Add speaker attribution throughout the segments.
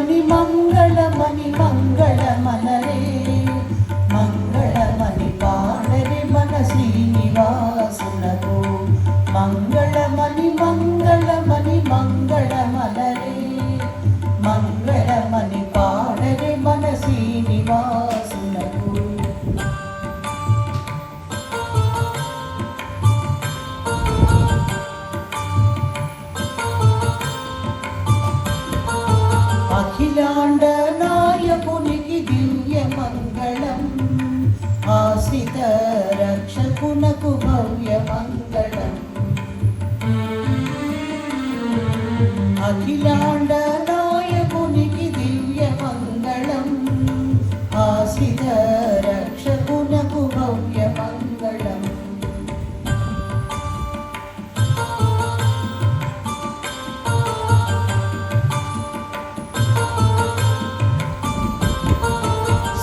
Speaker 1: మణి మంగళ మణి మంగళ మనరే. మంగళ మణి పాడరి మన శ్రీనివాసులకు. మంగళ మణి మంగళ మణి మంగళ మనరే. మంగళ మణి అఖిలాండ నాయకునికి దివ్య మంగళం. ఆశ్రిత రక్షకునకు భవ్య మంగళం.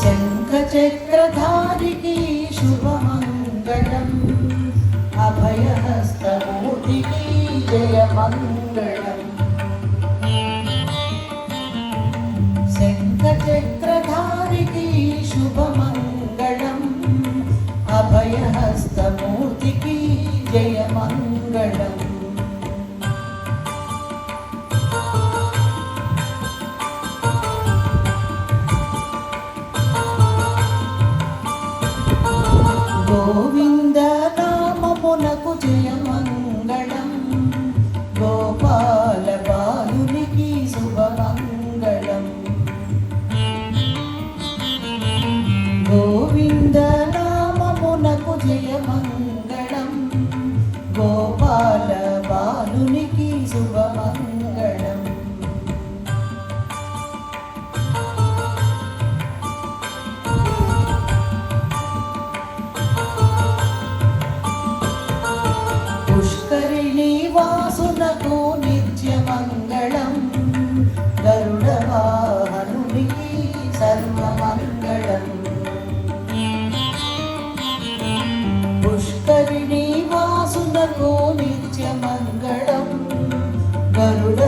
Speaker 1: శంఖచక్రధారికి శుభమంగళం. అభయహస్తమూర్తికి జయమంగళం. చక్రధారికి శుభమంగళం. అభయహస్తమూర్తికి జయమంగళం. మంగళం గోపాల బాలునికి శుభమంగళం. పుష్కరిణి వాసునకు నిత్యమంగళం. గరుడ నిత్యమంగళం గరుడ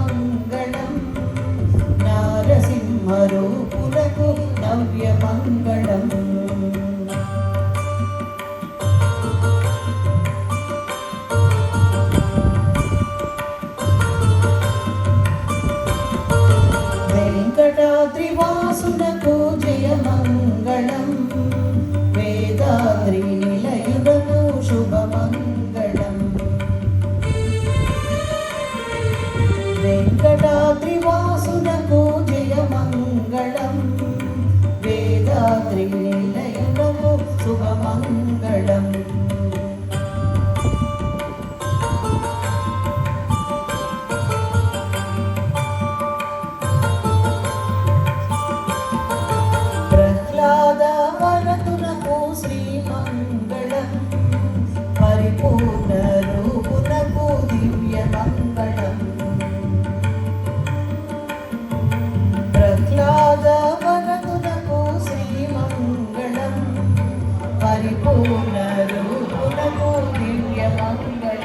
Speaker 1: శ్రీమంగళం నారసింహరూపులకు నవ్యమంగళం వెంకటాద్రివాసునకు జయమంగళం వెంకటాద్రివాసునకు జయమంగళం. వేదాద్రి నిలయునకు శుభమంగళం. ప్రహ్లాద వరతునకు శ్రీమంగళం శ్రీమంగళం పరిపూర్ణ దివ్యమంగళ.